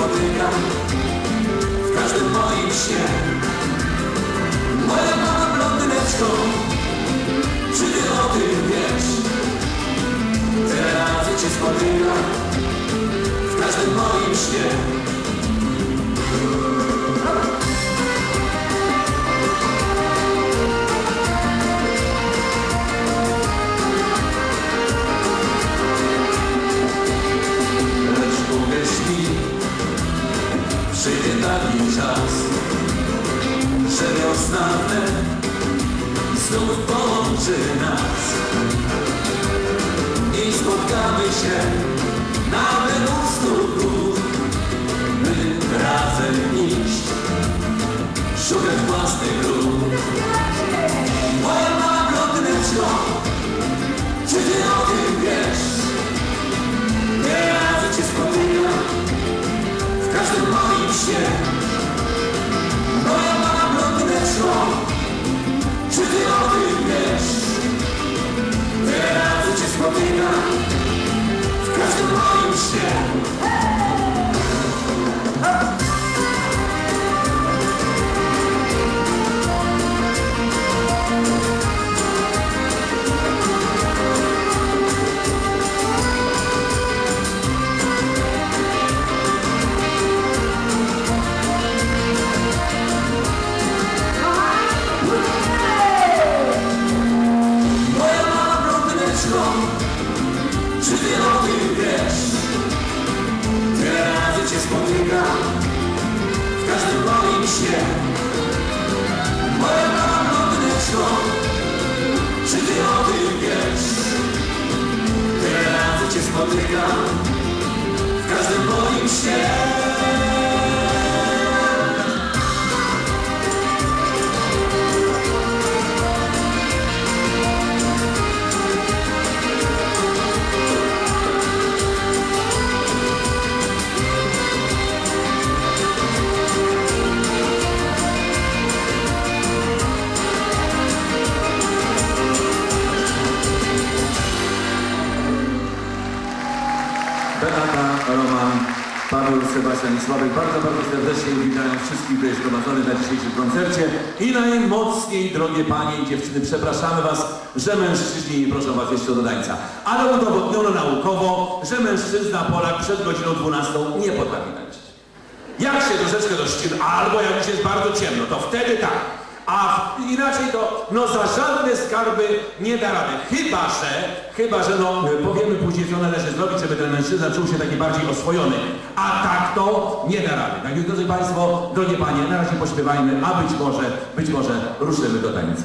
spotykam w każdym moim śnie. Moja mama blondyneczką, czy ty o tym wiesz? Tyle razy cię spotykam w każdym moim śnie. Wnet znów połączy nas i spotkamy się nawet u stóp gór, by razem iść, szukać własnych dróg. Moja mała blondyneczko, czy ty o tym wiesz? Wiele razy cię spotykam w każdym moim śnie. Moja czy ty o tym wiesz? Wiele razy cię spotykam w każdym moim śnie. Blondyneczko, czy ty o tym wiesz? Tyle razy cię spotykam w każdym moim śnie. Moja mała blondyneczko, czy ty o tym wiesz? Tyle razy cię spotykam w każdym moim śnie. Beata, Roman, Paweł, Sebastian i Sławek bardzo, bardzo serdecznie witają wszystkich tutaj zgromadzonych na dzisiejszym koncercie. I najmocniej, drogie panie i dziewczyny, przepraszamy was, że mężczyźni nie proszą was jeszcze do tańca. Ale udowodniono naukowo, że mężczyzna Polak przed godziną 12 nie potrafi tańczyć. Jak się troszeczkę dościna, albo jak już jest bardzo ciemno, to wtedy tak. A inaczej to, no za żadne skarby nie da rady. Chyba, że, chyba, że no powiemy później, co należy zrobić, żeby ten mężczyzna czuł się taki bardziej oswojony. A tak to nie da rady. Tak więc, drodzy Państwo, drogie Panie, na razie pośpiewajmy, a być może, być może ruszymy do tańca.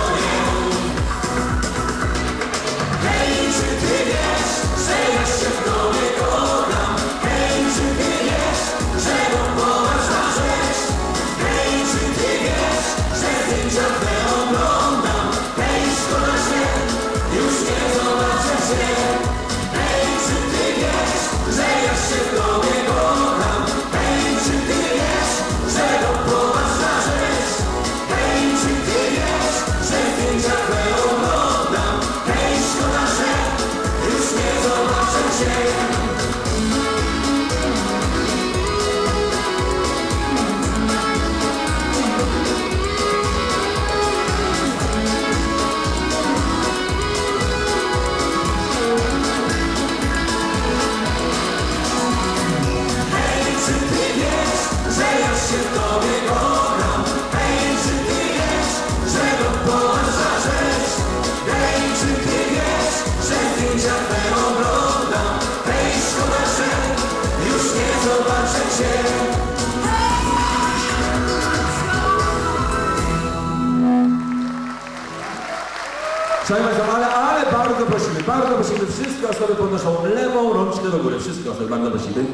Szanowni Państwo, ale, ale bardzo prosimy, bardzo prosimy, wszystkie osoby podnoszą lewą rączkę do góry. Wszystkie osoby, bardzo prosimy.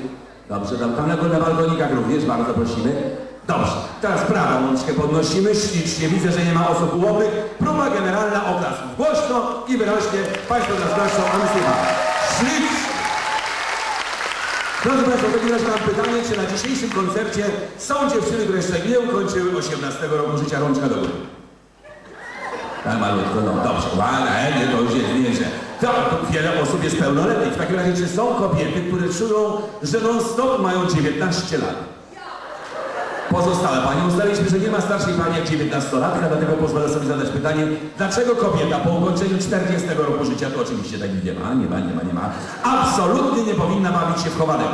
Dobrze, tam, tam na, na balkonikach również, bardzo prosimy. Dobrze, teraz prawą rączkę podnosimy, ślicznie, widzę, że nie ma osób ułomnych. Próba generalna oklasków. Głośno i wyraźnie, Państwo nas a my. Ślicznie. Drodzy Państwo, w takim mam pytanie, czy na dzisiejszym koncercie są dziewczyny, które jeszcze nie ukończyły 18 roku życia rączka do góry? Tak malutko, no dobrze, ładne, nie, to już jest. To, to wiele osób jest pełnoletnich. W takim razie, czy są kobiety, które czują, że non-stop mają 19 lat? Pozostałe panie, ustaliliśmy, że nie ma starszej pani jak 19-latka, dlatego pozwolę sobie zadać pytanie, dlaczego kobieta po ukończeniu 40 roku życia, to oczywiście takich nie ma, nie ma, nie ma, nie ma, absolutnie nie powinna bawić się w chowanego.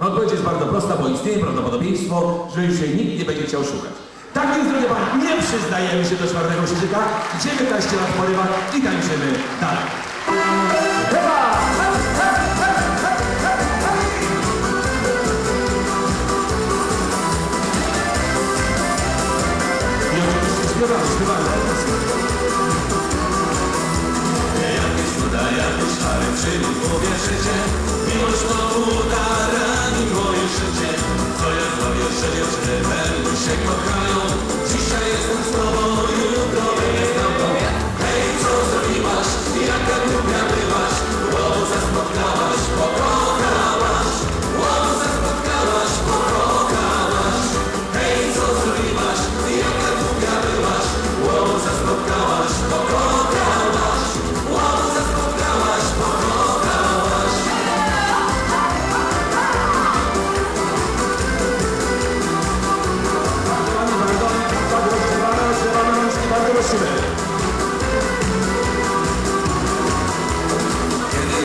No odpowiedź jest bardzo prosta, bo istnieje prawdopodobieństwo, że już jej nikt nie będzie chciał szukać. Tak więc, drogie panie, nie przyznajemy się do czwartego krzyżyka, 19 lat porywa i tańczymy dalej.